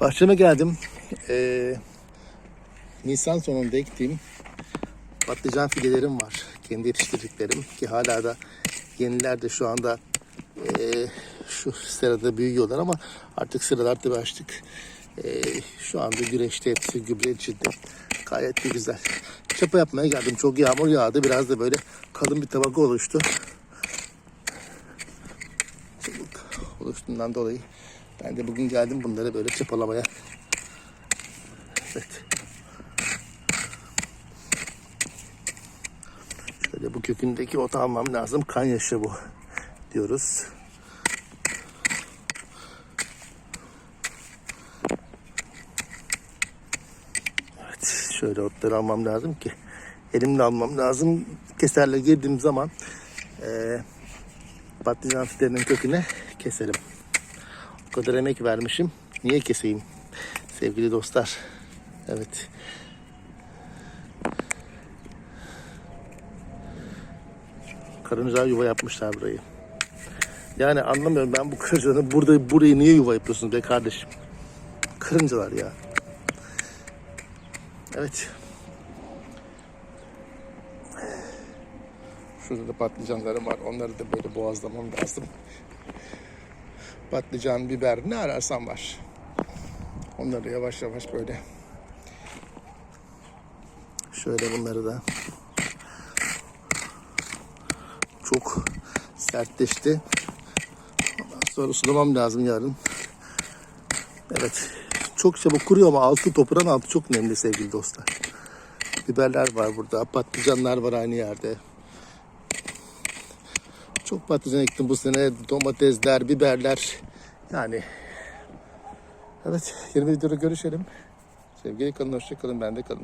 Bahçeme geldim. Ee, Nisan sonunda ektiğim patlıcan fidelerim var. Kendi yetiştirdiklerim ki hala da yeniler de şu anda ee, şu sırada büyüyorlar ama artık sıralar tabii açtık. Ee, şu anda güneşte hepsi gübre içinde. Gayet de güzel. Çapa yapmaya geldim. Çok yağmur yağdı. Biraz da böyle kalın bir tabaka oluştu. Oluştuğundan dolayı ben de bugün geldim bunları böyle çapalamaya. Evet. Şöyle bu kökündeki otu almam lazım. Kan yaşı bu diyoruz. Evet, şöyle otları almam lazım ki elimle almam lazım. Keserle girdiğim zaman eee patlıcan fidelerinin köküne keselim. Kadar emek vermişim. Niye keseyim? Sevgili dostlar. Evet. Karıncalar yuva yapmışlar burayı. Yani anlamıyorum ben bu karıncaların burada burayı niye yuva yapıyorsunuz be kardeşim? Karıncalar ya. Evet. Şurada da patlıcanlarım var. Onları da böyle boğazlamam lazım. Patlıcan, biber ne ararsan var. Onları yavaş yavaş böyle. Şöyle bunları da. Çok sertleşti. Sonra sulamam lazım yarın. Evet. Çok çabuk kuruyor ama altı toprağın altı çok nemli sevgili dostlar. Biberler var burada. Patlıcanlar var aynı yerde. Çok patlıcan ektim bu sene. Domatesler, biberler. Yani evet yeni videoda görüşelim. Sevgili kalın, hoşça kalın, bende kalın.